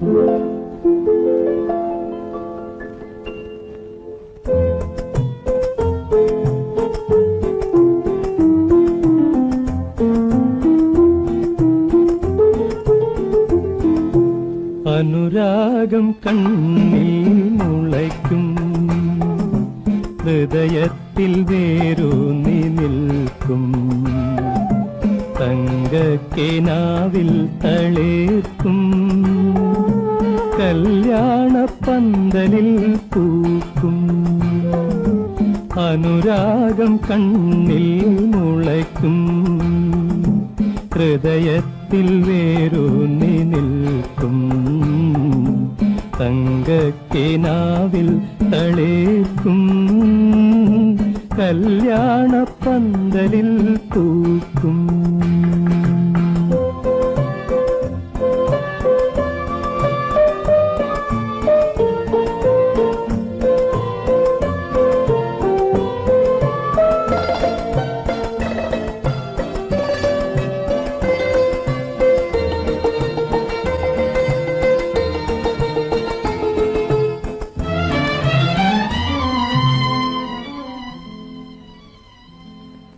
അനുരാഗം കണ്ണിൽ മുളയ്ക്കും. ഹൃദയത്തിൽ വേരൂന്നി നിൽക്കും. തങ്കക്കിനാവിൽ തളേർക്കും. കല്യാണ പന്തലിൽ പൂക്കും അനുരാഗം കണ്ണിൽ മുളയ്ക്കും. ഹൃദയത്തിൽ വേരൂന്നി നിൽക്കും. തങ്കക്കിനാവിൽ തളേക്കും കല്യാണ പന്തലിൽ പൂക്കും.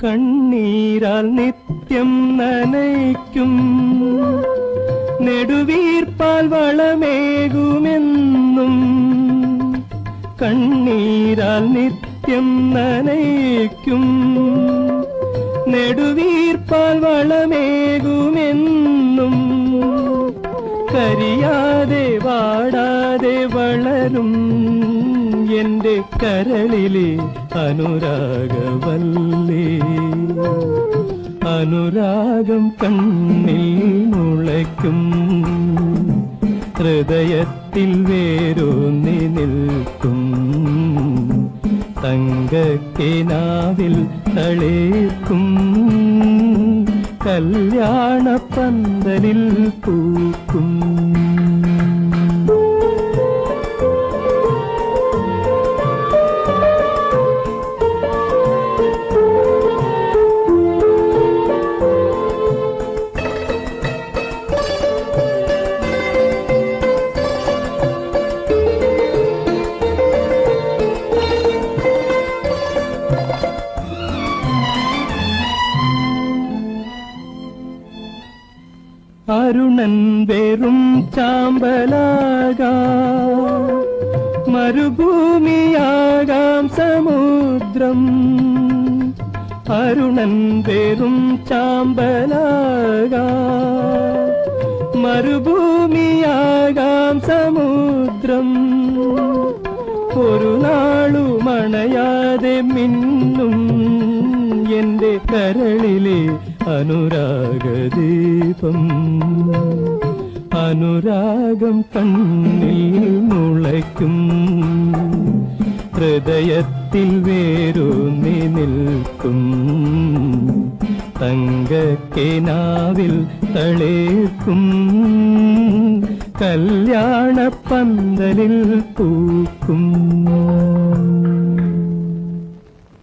കണ്ണീരാൽ നിത്യം നനയ്ക്കും. നെടുവീർപ്പാൽ വളമേകുമെന്നും. കണ്ണീരാൽ നിത്യം നനയ്ക്കും. നെടുവീർപ്പാൽ വളമേകുമെന്നും. കരിയാതെ വാടാതെ വളരും. എന്റെ കരളിലെ അനുരാഗവല്ലേ. അനുരാഗം കണ്ണിൽ മുളയ്ക്കും. ഹൃദയത്തിൽ വേരൂന്നി നിൽക്കും. തങ്കക്കിനാവിൽ തളേക്കും കല്യാണ പന്തലിൽ പൂക്കും. അരുണൻ വെറും ചാമ്പലാകാം. മരുഭൂമിയാകാം സമുദ്രം. അരുണൻ വെറും ചാമ്പലാകാം. മരുഭൂമിയാകാം സമുദ്രം. ഒരു നാളുമണയാതെ മിന്നും എന്റെ കരളിലെ അനുരാഗദീപം. അനുരാഗം കണ്ണിൽ മുളയ്ക്കും. ഹൃദയത്തിൽ വേരൂന്നി നിൽക്കും. തങ്കക്കിനാവിൽ തളേക്കും. കല്യാണ പന്തലിൽ പൂക്കും.